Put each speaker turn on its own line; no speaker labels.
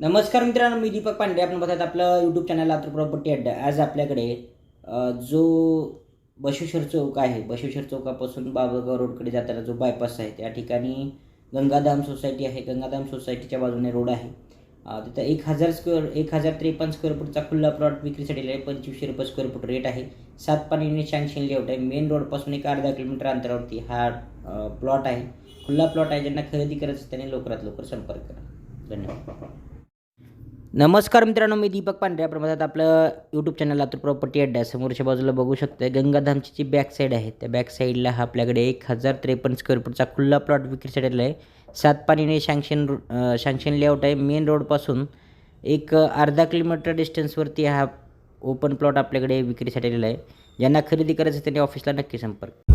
नमस्कार मित्रांनो मी दीपक पांडे. आपण बघत आपलं यूट्यूब चॅनल लातूर प्रॉपर्टी अड्डा. आज आपल्याकडे जो बशेश्वर चौक आहे बशेश्वर चौकापासून बाबगाव रोडकडे जाताना जो बायपास आहे त्या ठिकाणी गंगाधाम सोसायटी आहे. गंगाधाम सोसायटीच्या बाजूने रोड आहे. तिथं एक हजार स्क्वेअर एक हजार त्रेपन्न स्क्वेअर फूटचा खुल्ला प्लॉट विक्रीसाठी आहे. पंचवीसशे रुपये स्क्वेअर फूट रेट आहे. सात पाणी शँक्शन लेआउट आहे. मेन रोडपासून एक अर्धा किलोमीटर अंतरावरती हा प्लॉट आहे. खुल्ला प्लॉट आहे. ज्यांना खरेदी करायचं त्यांनी लवकरात लवकर संपर्क करा. धन्यवाद. नमस्कार मित्रांनो मी दीपक पांढऱ्या प्रमाणात आपलं यूट्यूब चॅनल लातूर प्रॉपर्टी अड्डा समोरच्या बाजूला बघू शकतो गंगाधामची जी बॅक साईड आहे त्या बॅक साईडला हा आपल्याकडे एक हजार त्रेपन्न स्क्वेअर फूटचा खुल्ला प्लॉट विक्रीसाठी आलेला आहे. सात पाणीने शँक्शन शँक्शन लेआउट आहे. मेन रोडपासून एक अर्धा किलोमीटर डिस्टन्सवरती हा ओपन प्लॉट आपल्याकडे विक्रीसाठी आलेला आहे. ज्यांना खरेदी करायचं त्यांनी ऑफिसला नक्की संपर्क